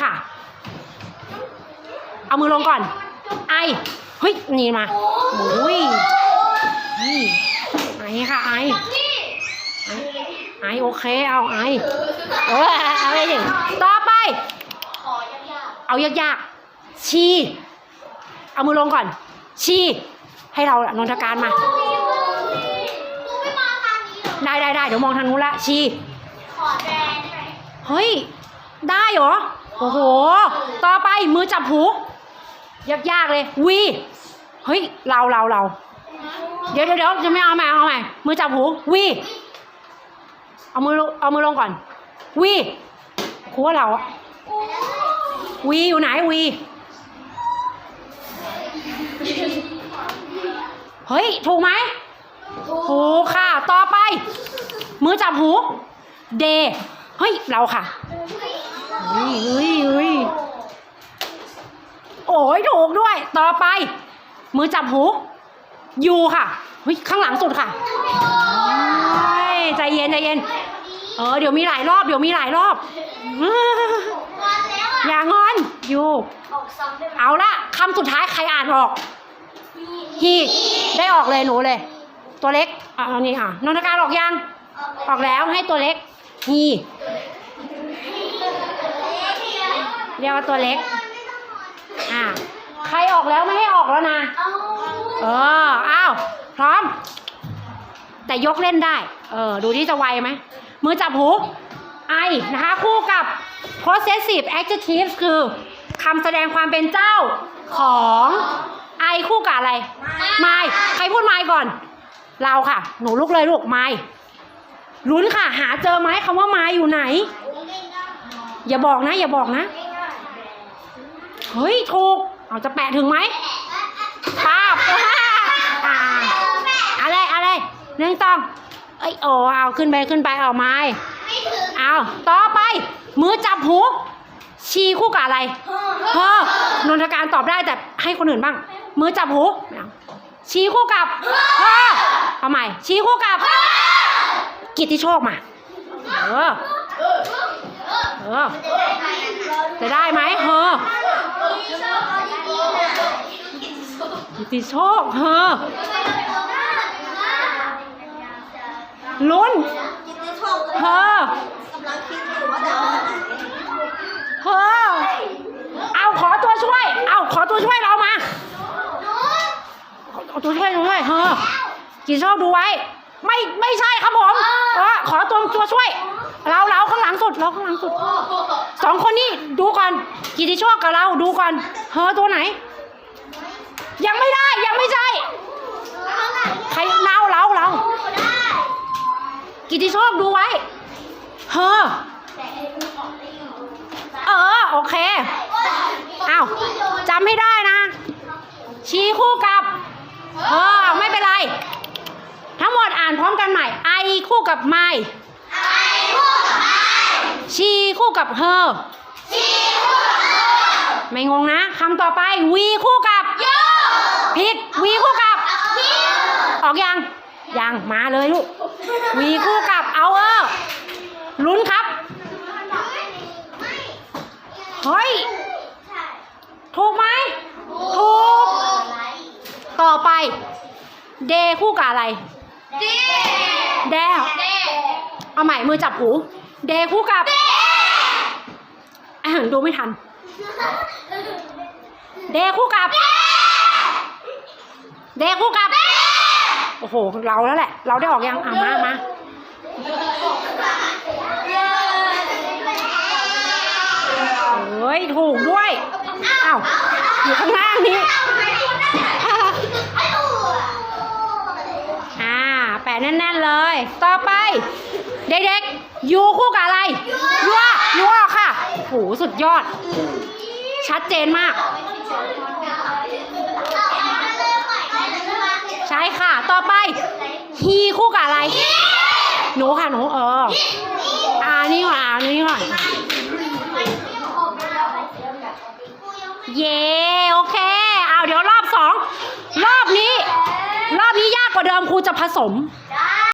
ค่ะ เอามือลงก่อน ไอ เฮ้ย นี่มาโอ้ยนี่ไอค่ะไอ ไอไอโอเค เอาไอ เออเอาไปดิต่อไป เอายากๆ ชี เอามือลงก่อน ชี ให้เรานนทการมา ได้ได้ได้เดี๋ยวมองทางนู้นละชีเฮ้ย ได้เหรอโอ้โห ต่อไปมือจับหู ยากๆเลย วี เฮ้ย เราเราเรา เดี๋ยวเดี๋ยวเดี๋ยวจะไม่เอาใหม่เอาใหม่ มือจับหู วี เอามือลงเอามือลงก่อน วีครูว่าเราอะวีอยู่ไหนวี เฮ้ย ถูกไหมถูกค่ะ ต่อไป มือจับหู เด เฮ้ย เราค่ะ เฮ้ยเฮ้ยเฮ้ยโอ้ยถูกด้วย ต่อไป มือจับหูยูค่ะเฮ้ยข้างหลังสุดค่ะเฮ้ยใจเย็นใจเย็น เออเดี๋ยวมีหลายรอบเดี๋ยวมีหลายรอบอย่างอนยูเอาละคำสุดท้ายใครอ่านออก ฮีได้ออกเลยหนูเลย ตัวเล็กอะเอานี่ค่ะนนทการออกยัง ออกแล้วให้ตัวเล็กฮี เรียกว่าตัวเล็ก อ่า ใครออกแล้วไม่ให้ออกแล้วนะเอออ้าว พร้อม แต่ยกเล่นได้ เออ ดูที่จะไวไหม มือจับหู ไอ นะคะ คู่กับ possessive adjectives คือคำแสดงความเป็นเจ้าของไอคู่กับอะไร ไม่ใครพูดไม่ก่อน เราค่ะ หนูลุกเลยลูกไม่ลุ้นค่ะ หาเจอไหมคำว่าไม่อยู่ไหน อย่าบอกนะ อย่าบอกนะ เฮ้ย ถูก เอาจะแปะถึงไหมป้าบอ่าอะไรอะไรหนึ่งตองเอ้ยโอ้เอาขึ้นไปขึ้นไปเอาไม้เอาต่อไป มือจับหูชีคู่กับอะไรเฮ้อนนทการตอบได้แต่ให้คนอื่นบ้าง มือจับหูไม่เอาชีคู่กับเฮ้อเอาใหม่ ชีคู่กับกิตติโชคมาเออ เออ จะได้ไหมเฮ้อกิตติโชคเฮ้อลุ้นเฮ้อเฮ้อเอาขอตัวช่วย เอาขอตัวช่วยเรามาเอตัวช่วยด้วยเฮ้อกี่ชอบดูไว้ ไม่ไม่ใช่ครับผม สุดเราข้างหลังสุดสองคนนี้ดูก่อนกิติโชคกับเราดูก่อนเฮ้อตัวไหน ยังไม่ได้ยังไม่ใช่ใครเราเราเรากิติโชคดูไว้เฮ้อเออโอเคอ้าวจำให้ได้นะ ชี้คู่กับเออไม่เป็นไร ทั้งหมดอ่านพร้อมกันใหม่ไอคู่กับไม่ ชีคู่กับเฮอไม่งงนะคำต่อไปวีคู่กับผิดวีคู่กับออกยัง ยังมาเลยลูกวีคู่กับเอาเออลุ้นครับเฮ้ยถูกไหมถูก ต่อไป เดคู่กับอะไรแดวเอาใหม่มือจับหู เดคู่กับ อะดูไม่ทัน เดคู่กับ เดคู่กับ โอ้โห เราแล้วแหละ เราได้ออกยังอะมามาเฮ้ย ถูกด้วย อ้าว อยู่ข้างล่างนี้ อ่า แปะแน่นๆเลย ต่อไป เด็กๆ อยู่คู่กับอะไรยัว หสุดยอด ชัดเจนมาก ใช่ค่ะ ต่อไปฮีคู่กับอะไร หนูค่ะหนูเอออ่านี่ก่อนอ่านี่ก่อนเย่โอเคเอาเดี๋ยวรอบสองรอบนี้ รอบนี้ยากกว่าเดิมครูจะผสม